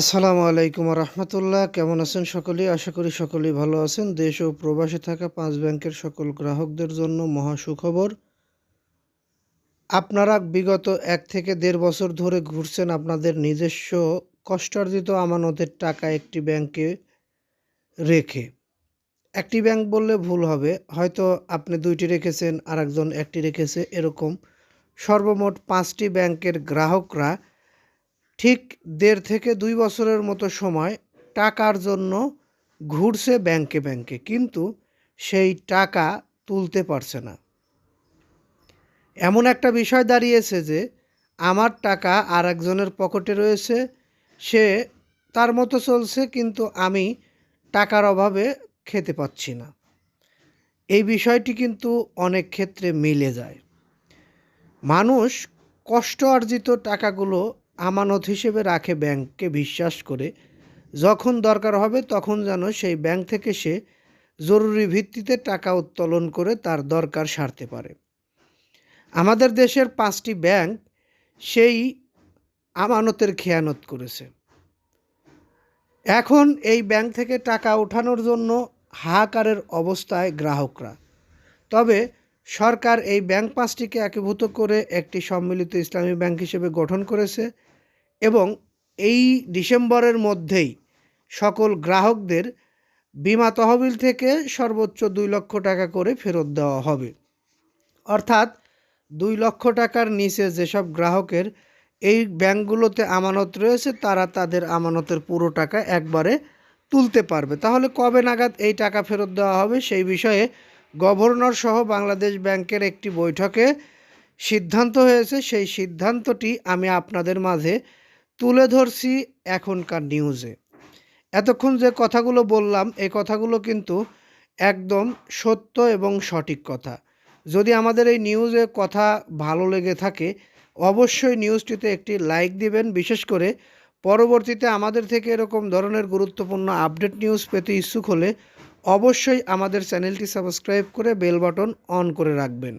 আসসালামু আলাইকুম রহমতুল্লাহ। কেমন আছেন সকলেই আশা করি সকলেই ভালো আছেন। দেশ ও প্রবাসে থাকা পাঁচ ব্যাংকের সকল গ্রাহকদের জন্য মহা সুখবর। আপনারা বিগত এক থেকে দেড় বছর ধরে ঘুরছেন আপনাদের নিজস্ব কষ্টার্জিত আমানতের টাকা একটি ব্যাংকে রেখে। একটি ব্যাংক বললে ভুল হবে। হয়তো আপনি দুইটি রেখেছেন আর একজন একটি রেখেছে, এরকম। সর্বমোট পাঁচটি ব্যাংকের গ্রাহকরা ঠিক দেড় থেকে দুই বছরের মতো সময় টাকার জন্য ঘুরছে ব্যাংকে ব্যাংকে, কিন্তু সেই টাকা তুলতে পারছে না। এমন একটা বিষয় দাঁড়িয়েছে যে, আমার টাকা আর একজনের পকেটে রয়েছে, সে তার মতো চলছে, কিন্তু আমি টাকার অভাবে খেতে পাচ্ছি না। এই বিষয়টি কিন্তু অনেক ক্ষেত্রে মিলে যায়। মানুষ কষ্ট অর্জিত টাকাগুলো আমানত হিসেবে রাখে ব্যাংককে বিশ্বাস করে। যখন দরকার হবে তখন যেন সেই ব্যাংক থেকে সে জরুরি ভিত্তিতে টাকা উত্তোলন করে তার দরকার সারতে পারে। আমাদের দেশের পাঁচটি ব্যাংক সেই আমানতের খেয়ানত করেছে। এখন এই ব্যাংক থেকে টাকা ওঠানোর জন্য হাহাকারের অবস্থায় গ্রাহকরা। তবে সরকার এই ব্যাংক পাঁচটিকে একীভূত করে একটি সম্মিলিত ইসলামী ব্যাংক হিসেবে গঠন করেছে। এবং এই ডিসেম্বরের মধ্যেই সকল গ্রাহকদের বিমা তহবিল থেকে সর্বোচ্চ দুই লক্ষ টাকা করে ফেরত দেওয়া হবে। অর্থাৎ দুই লক্ষ টাকার নিচে যেসব গ্রাহকের এই ব্যাংকগুলোতে আমানত রয়েছে, তারা তাদের আমানতের পুরো টাকা একবারে তুলতে পারবে। তাহলে কবে নাগাদ এই টাকা ফেরত দেওয়া হবে সেই বিষয়ে গভর্নর সহ বাংলাদেশ ব্যাংকের একটি বৈঠকে সিদ্ধান্ত হয়েছে। সেই সিদ্ধান্তটি আমি আপনাদের মাঝে তুলে ধরছি এখনকার নিউজে এতক্ষণ যে কথাগুলো বললাম এই কথাগুলো কিন্তু একদম সত্য এবং সঠিক কথা। যদি আমাদের এই নিউজে কথা ভালো লেগে থাকে, অবশ্যই নিউজটিতে একটি লাইক দিবেন। বিশেষ করে পরবর্তীতে আমাদের থেকে এরকম ধরনের গুরুত্বপূর্ণ আপডেট নিউজ পেতে ইচ্ছুক হলে অবশ্যই আমাদের চ্যানেলটি সাবস্ক্রাইব করে বেল বাটন অন করে রাখবেন।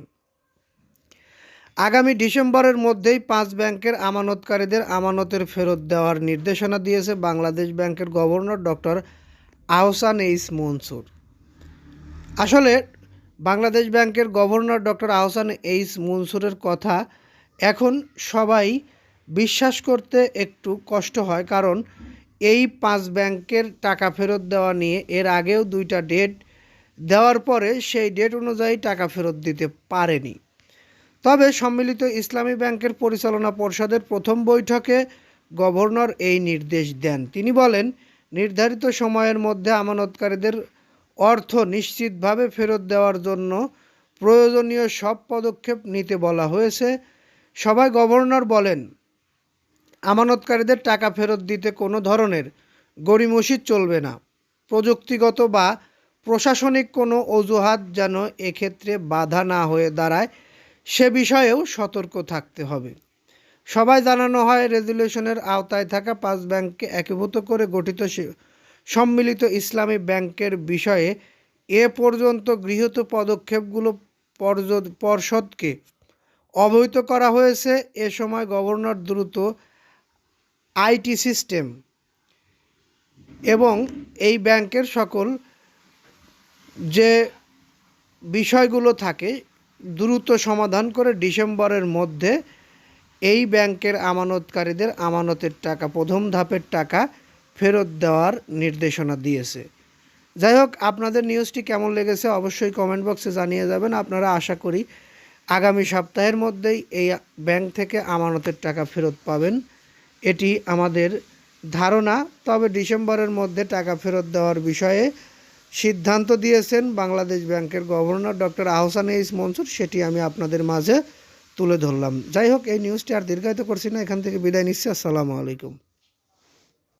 আগামী ডিসেম্বরের মধ্যেই পাঁচ ব্যাংকের আমানতকারীদের আমানতের ফেরত দেওয়ার নির্দেশনা দিয়েছে বাংলাদেশ ব্যাংকের governor doctor Ahsan H Mansur. আসলে বাংলাদেশ ব্যাংকের গভর্নর ডক্টর আহসান এইস মনসুরের কথা এখন সবাই বিশ্বাস করতে একটু কষ্ট হয়, কারণ এই পাঁচ ব্যাংকের টাকা ফেরত দেওয়া নিয়ে এর আগেও দুইটা ডেট দেওয়ার পরে সেই ডেট অনুযায়ী টাকা ফেরত দিতে পারেনি। তবে সম্মিলিত ইসলামী ব্যাংকের পরিচালনা পর্ষদের প্রথম বৈঠকে গভর্নর এই নির্দেশ দেন। তিনি বলেন, নির্ধারিত সময়ের মধ্যে আমানতকারীদের অর্থ নিশ্চিতভাবে ফেরত দেওয়ার জন্য প্রয়োজনীয় সব পদক্ষেপ নিতে বলা হয়েছে। সবাই গভর্নর বলেন, আমানতকারীদের টাকা ফেরত দিতে কোনো ধরনের গড়িমসিদ চলবে না। প্রযুক্তিগত বা প্রশাসনিক কোনো অজুহাত যেন এক্ষেত্রে বাধা না হয়ে দাঁড়ায় সে বিষয়েও সতর্ক থাকতে হবে। সবাই জানানো হয়, রেজুলেশনের আওতায় থাকা পাঁচ ব্যাংককে একীভূত করে গঠিত সম্মিলিত ইসলামী ব্যাংকের বিষয়ে এ পর্যন্ত গৃহীত পদক্ষেপগুলো পর্ষদকে অবহিত করা হয়েছে। এ সময় গভর্নর দ্রুত আইটি সিস্টেম এবং এই ব্যাংকের সকল যে বিষয়গুলো থাকে দ্রুত সমাধান করে ডিসেম্বরের মধ্যে এই ব্যাংকের আমানতকারীদের আমানতের টাকা, প্রথম ধাপের টাকা ফেরত দেওয়ার নির্দেশনা দিয়েছে। যাই হোক, আপনাদের নিউজটি কেমন লেগেছে অবশ্যই কমেন্ট বক্সে জানিয়ে যাবেন। আপনারা আশা করি আগামী সপ্তাহের মধ্যেই এই ব্যাংক থেকে আমানতের টাকা ফেরত পাবেন। এটি আমাদের ধারণা, তবে ডিসেম্বরের মধ্যে টাকা ফেরত দেওয়ার বিষয়ে সিদ্ধান্ত দিয়েছেন বাংলাদেশ ব্যাংকের governor doctor Ahsan H Mansur, সেটি আমি আপনাদের মাঝে তুলে ধরলাম। যাই হোক, এই নিউজটি আর দীর্ঘায়িত করছি না, এখান থেকে বিদায় নিচ্ছি। আসসালামু আলাইকুম।